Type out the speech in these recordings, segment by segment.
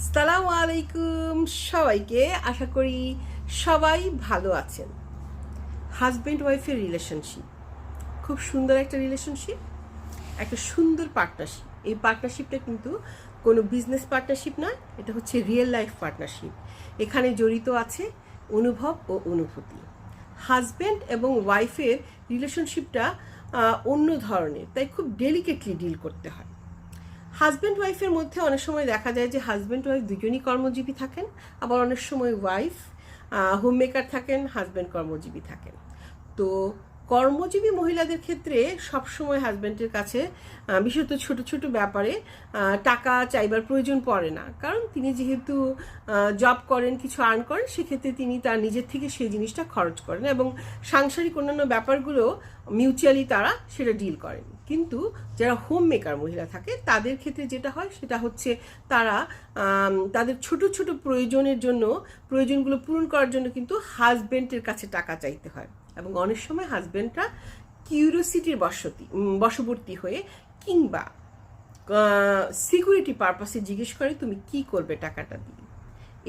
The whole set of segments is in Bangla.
আসসালামু আলাইকুম সবাইকে, আশা করি সবাই ভালো আছেন। হাজব্যান্ড ওয়াইফের রিলেশনশিপ খুব সুন্দর একটা রিলেশনশিপ একটা সুন্দর পার্টনারশিপ এই পার্টনারশিপটা কিন্তু কোনো বিজনেস পার্টনারশিপ নয়, এটা হচ্ছে রিয়েল লাইফ পার্টনারশিপ এখানে জড়িত আছে অনুভব ও অনুভূতি। হাজব্যান্ড এবং ওয়াইফের রিলেশনশিপটা অন্য ধরনের, তাই খুব ডেলিকেটলি ডিল করতে হয়। হাজব্যান্ড ওয়াইফের মধ্যে অনেক সময় দেখা যায় যে হাজব্যান্ড ওয়াইফ দুজনই কর্মজীবী থাকেন। আবার অনেক সময় ওয়াইফ হোম মেকার থাকেন হাজব্যান্ড কর্মজীবী থাকেন। তো কর্মজীবী মহিলাদের ক্ষেত্রে সবসময় হাজব্যান্ডের কাছে বিশেষত ছোট ছোট ব্যাপারে টাকা চাইবার প্রয়োজন পড়ে না। কারণ তিনি যেহেতু জব করেন, কিছু আর্ন করেন, সেক্ষেত্রে তিনি তার নিজের থেকে সেই জিনিসটা খরচ করেন এবং সাংসারিক অন্যান্য ব্যাপারগুলো মিউচুয়ালি তারা সেটা ডিল করেন। কিন্তু যারা হোম মেকার মহিলা থাকে, তাদের ক্ষেত্রে যেটা হয়, সেটা হচ্ছে তারা তাদের ছোট ছোট প্রয়োজনের জন্য, প্রয়োজনগুলো পূরণ করার জন্য কিন্তু হাজবেন্ডের কাছে টাকা চাইতে হয়। এবং অনেক সময় হাজবেন্ডরা কিউরিওসিটির বসতি বশবর্তী হয়ে কিংবা সিকিউরিটি পারপাসে জিজ্ঞেস করে, তুমি কি করবে টাকাটা দিয়ে?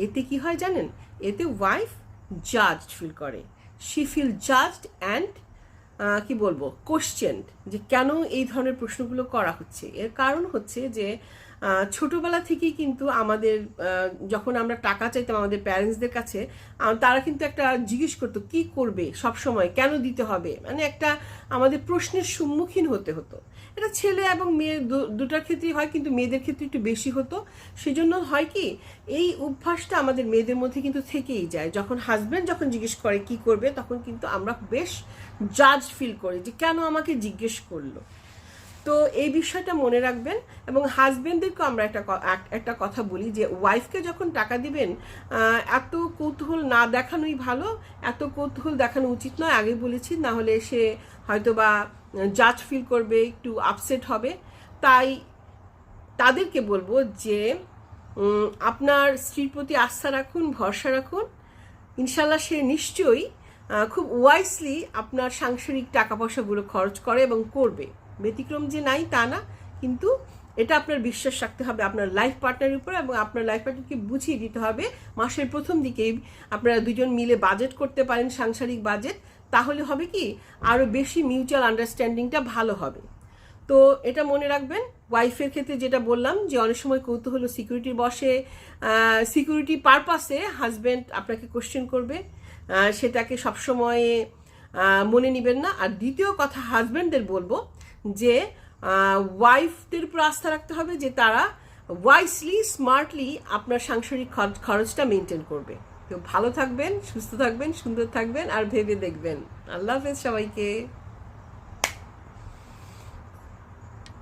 এতে কি হয় জানেন? এতে ওয়াইফ জাজড ফিল করে। শি ফিল জাজড অ্যান্ড কি বলব কোশ্চেন যে কেন এই ধরনের প্রশ্নগুলো করা হচ্ছে? এর কারণ হচ্ছে যে ছোটবেলা থেকেই কিন্তু আমাদের যখন আমরা টাকা চাইতাম আমাদের প্যারেন্টসদের কাছে তারা কিন্তু একটা জিজ্ঞেস করতো, কি করবে সব সময় কেন দিতে হবে? মানে একটা আমাদের প্রশ্নের সম্মুখীন হতে হতো। এটা ছেলে এবং মেয়ে দুটার ক্ষেত্রেই হয়, কিন্তু মেয়েদের ক্ষেত্রে একটু বেশি হতো। সেজন্য হয় কি, এই অভ্যাসটা আমাদের মেয়েদের মধ্যে কিন্তু থেকেই যায়। যখন হাজব্যান্ড যখন জিজ্ঞেস করে, কি করবে? তখন কিন্তু আমরা বেশ জাজ ফিল করি যে, কেন আমাকে জিজ্ঞেস করল? তো এই বিষয়টা মনে রাখবেন এবং হাজবেন্ডদেরকেও আমরা একটা একটা কথা বলি যে ওয়াইফকে যখন টাকা দিবেন এত কৌতূহল না দেখানোই ভালো, এত কৌতূহল দেখানো উচিত নয়। আগে বলেছি, না হলে সে হয়তো বা জাজ ফিল করবে, একটু আপসেট হবে। তাই তাদেরকে বলব যে আপনার স্ত্রীর প্রতি আস্থা রাখুন, ভরসা রাখুন। ইনশাল্লাহ সে নিশ্চয়ই খুব ওয়াইসলি আপনার সাংসারিক টাকা পয়সাগুলো খরচ করে এবং করবে। ব্যতিক্রম যে নাই তা না, কিন্তু এটা আপনার বিশ্বাস রাখতে হবে আপনার লাইফ পার্টনারের উপর এবং আপনার লাইফ পার্টনারকে বুঝিয়ে দিতে হবে মাসের প্রথম দিকেই আপনারা দুজন মিলে বাজেট করতে পারেন সাংসারিক বাজেট তাহলে হবে কি আরও বেশি মিউচুয়াল আন্ডারস্ট্যান্ডিংটা ভালো হবে। তো এটা মনে রাখবেন ওয়াইফের ক্ষেত্রে যেটা বললাম যে অনেক সময় কৌতূহল সিকিউরিটির বসে সিকিউরিটি পারপাসে হাজব্যান্ড আপনাকে কোশ্চেন করবে সেটাকে সবসময় মনে নেবেন না। আর দ্বিতীয় কথা হাজব্যান্ডদের বলব যে ওয়াইফদের উপর আস্থা রাখতে হবে যে তারা ওয়াইসলি স্মার্টলি আপনার সাংসারিক খরচ- খরচটা মেনটেন করবে। তো ভালো থাকবেন, সুস্থ থাকবেন, সুন্দর থাকবেন, আর ভেবে দেখবেন। আল্লাহ হাফেজ সবাইকে।